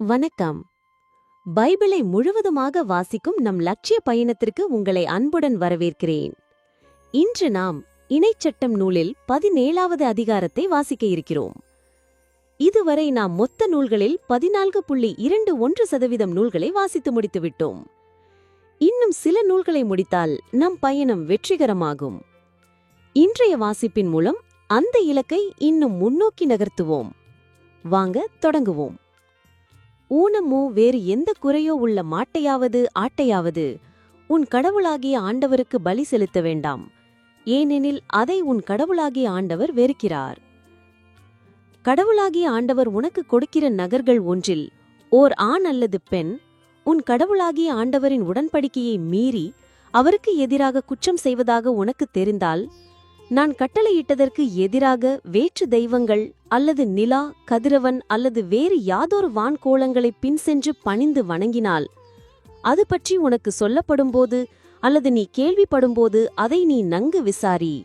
வணக்கம். பைபிளை முழுவதுமாக வாசிக்கும் நம் லட்சிய பயணத்திற்கு உங்களை அன்புடன் வரவேற்கிறேன். இன்று நாம் இணைச்சட்டம் நூலில் பதினேழாவது அதிகாரத்தை வாசிக்க இருக்கிறோம். இதுவரை நாம் மொத்த நூல்களில் பதினான்கு புள்ளி இரண்டு ஒன்று சதவீதம் நூல்களை வாசித்து முடித்துவிட்டோம் இன்னும் சில நூல்களை முடித்தால் நம் பயணம் வெற்றிகரமாகும். இன்றைய வாசிப்பின் மூலம் அந்த இலக்கை இன்னும் முன்னோக்கி நகர்த்துவோம். வாங்க தொடங்குவோம். ஊனமோ வேறு எந்த குறையோ உள்ள மாட்டையாவது ஆட்டையாவது? உன் கடவுளாகிய ஆண்டவருக்கு பலி செலுத்த வேண்டாம். ஏனெனில் அதை உன் கடவுளாகிய ஆண்டவர் வெறுக்கிறார். கடவுளாகிய ஆண்டவர் உனக்கு கொடுக்கிற நகர்கள் ஒன்றில் ஓர் ஆண் அல்லது பெண் உன் கடவுளாகிய ஆண்டவரின் உடன்படிக்கையை மீறி அவருக்கு எதிராக குற்றம் செய்வதாக உனக்கு தெரிந்தால் நான் கட்டளையிட்டதற்கு எதிராக வேற்று தெய்வங்கள் அல்லது நிலா கதிரவன் அல்லது வேறு யாதொரு வான்கோளங்களை பின் சென்று பணிந்து வணங்கினால் அது பற்றி உனக்கு சொல்லப்படும்போது அல்லது நீ கேள்விப்படும்போது அதை நீ நன்கு விசாரி.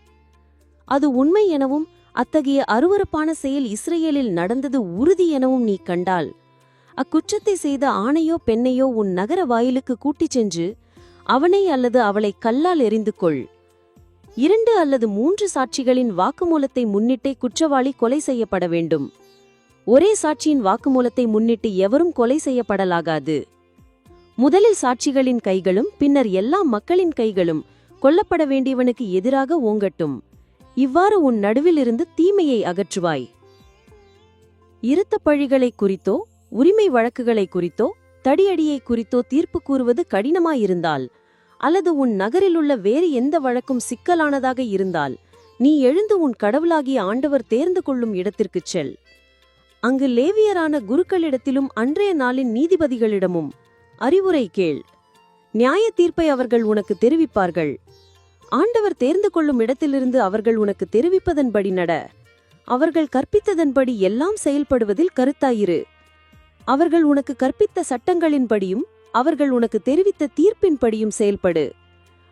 அது உண்மை எனவும் அத்தகைய அருவருப்பான செயல் இஸ்ரேலில் நடந்தது உறுதி எனவும் நீ கண்டால் அக்குற்றத்தை செய்த ஆணையோ பெண்ணையோ உன் நகர வாயிலுக்கு கூட்டிச் சென்று அவனை அல்லது அவளை கல்லால் எறிந்து கொள். இரண்டு அல்லது மூன்று சாட்சிகளின் வாக்குமூலத்தை முன்னிட்டே குற்றவாளி கொலை செய்யப்பட வேண்டும். ஒரே சாட்சியின் வாக்குமூலத்தை முன்னிட்டு எவரும் கொலை செய்யப்படலாகாது. முதலில் சாட்சிகளின் கைகளும் பின்னர் எல்லா மக்களின் கைகளும் கொல்லப்பட வேண்டியவனுக்கு எதிராக ஓங்கட்டும். இவ்வாறு உன் நடுவிலிருந்து தீமையை அகற்றுவாய். இருத்த பழிகளை குறித்தோ உரிமை வழக்குகளை குறித்தோ தடியடியை குறித்தோ தீர்ப்பு கூறுவது கடினமாயிருந்தால் அல்லது உன் நகரிலுள்ள வேறு எந்த வழக்கும் சிக்கலானதாக இருந்தால் நீ எழுந்து உன் கடவுளாகிய ஆண்டவர் தேர்ந்து கொள்ளும் இடத்திற்குச் செல். அங்கு லேவியரான குருக்களிடத்திலும் அன்றைய நாளின் நீதிபதிகளிடமும் அறிவுரை கேள். நியாய தீர்ப்பை அவர்கள் உனக்கு தெரிவிப்பார்கள். ஆண்டவர் தேர்ந்து கொள்ளும் இடத்திலிருந்து அவர்கள் உனக்கு தெரிவிப்பதன்படி நட. அவர்கள் கற்பித்ததன்படி எல்லாம் செயல்படுவதில் கருத்தாயிரு. அவர்கள் உனக்கு கற்பித்த சட்டங்களின்படியும் அவர்கள் உனக்கு தெரிவித்த தீர்ப்பின்படியும் செயல்படு.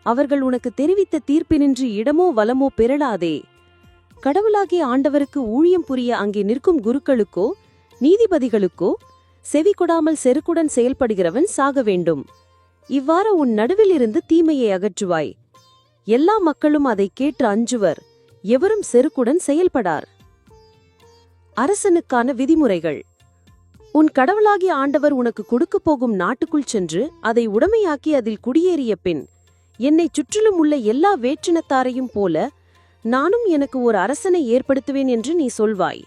அவர்கள் உனக்கு தெரிவித்த தீர்ப்பினின்றி இடமோ வலமோ பெறலாதே. கடவுளாகிய ஆண்டவருக்கு ஊழியம் புரிய அங்கே நிற்கும் குருக்களுக்கோ நீதிபதிகளுக்கோ செவி கொடாமல் செருக்குடன் செயல்படுகிறவன் சாக வேண்டும். இவ்வாறு உன் நடுவிலிருந்து தீமையை அகற்றுவாய். எல்லா மக்களும் அதை கேட்டு அஞ்சுவர். எவரும் செருக்குடன் செயல்படார். அரசனுக்கான விதிமுறைகள். உன் கடவுளாகிய ஆண்டவர் உனக்கு கொடுக்கப் போகும் நாட்டுக்குள் சென்று அதை உடமையாக்கி அதில் குடியேறிய பின் என்னைச் சுற்றிலும் உள்ள எல்லா வேற்றினத்தாரையும் போல நானும் எனக்கு ஒரு அரசனை ஏற்படுத்துவேன் என்று நீ சொல்வாய்.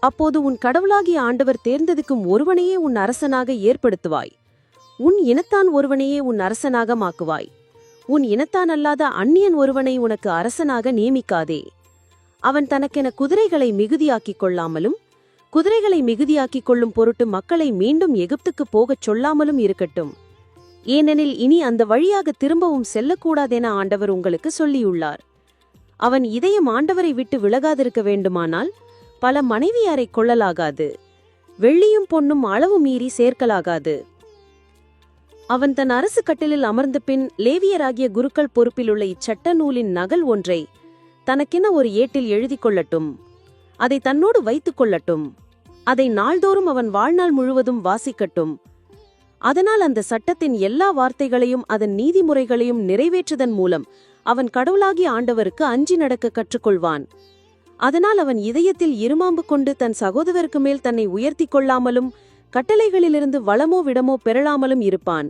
அப்போது உன் கடவுளாகிய ஆண்டவர் தேர்ந்தெடுக்கும் ஒருவனையே உன் அரசனாக ஏற்படுத்துவாய். உன் இனத்தான் ஒருவனையே உன் அரசனாக மாக்குவாய். உன் இனத்தான் அல்லாத அந்நியன் ஒருவனை உனக்கு அரசனாக நியமிக்காதே. அவன் தனக்கென குதிரைகளை மிகுதியாக்கிக் கொள்ளாமலும் குதிரைகளை மிகுதியாக்கிக் கொள்ளும் பொருட்டு மக்களை மீண்டும் எகிப்துக்கு போகச் சொல்லாமலும் இருக்கட்டும். ஏனெனில் இனி அந்த வழியாக திரும்பவும் செல்லக்கூடாதென ஆண்டவர் உங்களுக்கு சொல்லியுள்ளார். அவன் இதயம் ஆண்டவரை விட்டு விலகாதிருக்க வேண்டுமானால் பல மனைவியாரை கொள்ளலாகாது. வெள்ளியும் பொன்னும் அளவு மீறி சேர்க்கலாகாது. அவன் தன் அரசு கட்டிலில் அமர்ந்த பின் லேவியராகிய குருக்கள் பொறுப்பிலுள்ள இச்சட்ட நூலின் நகல் ஒன்றை தனக்கென ஒரு ஏட்டில் எழுதி கொள்ளட்டும். அதை தன்னோடு வைத்துக் கொள்ளட்டும். அதை நாள்தோறும் அவன் வாழ்நாள் முழுவதும் வாசிக்கட்டும். அதனால் அந்த சட்டத்தின் எல்லா வார்த்தைகளையும் அதன் நீதிமுறைகளையும் நிறைவேற்றுதன் மூலம் அவன் கடவுளாகி ஆண்டவருக்கு அஞ்சி நடக்க கற்றுக்கொள்வான். அதனால் அவன் இதயத்தில் இருமாம்பு கொண்டு தன் சகோதரருக்கு மேல் தன்னை உயர்த்திக் கொள்ளாமலும் கட்டளைகளிலிருந்து வளமோ விடமோ பெறலாமலும் இருப்பான்.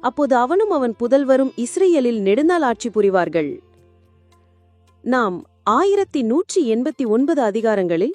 அப்போது அவனும் அவன் புதல்வரும் இஸ்ரேலில் நெடுநாள் ஆட்சி புரிவார்கள். நாம் ஆயிரத்தி நூற்றி எண்பத்தி ஒன்பது அதிகாரங்களில்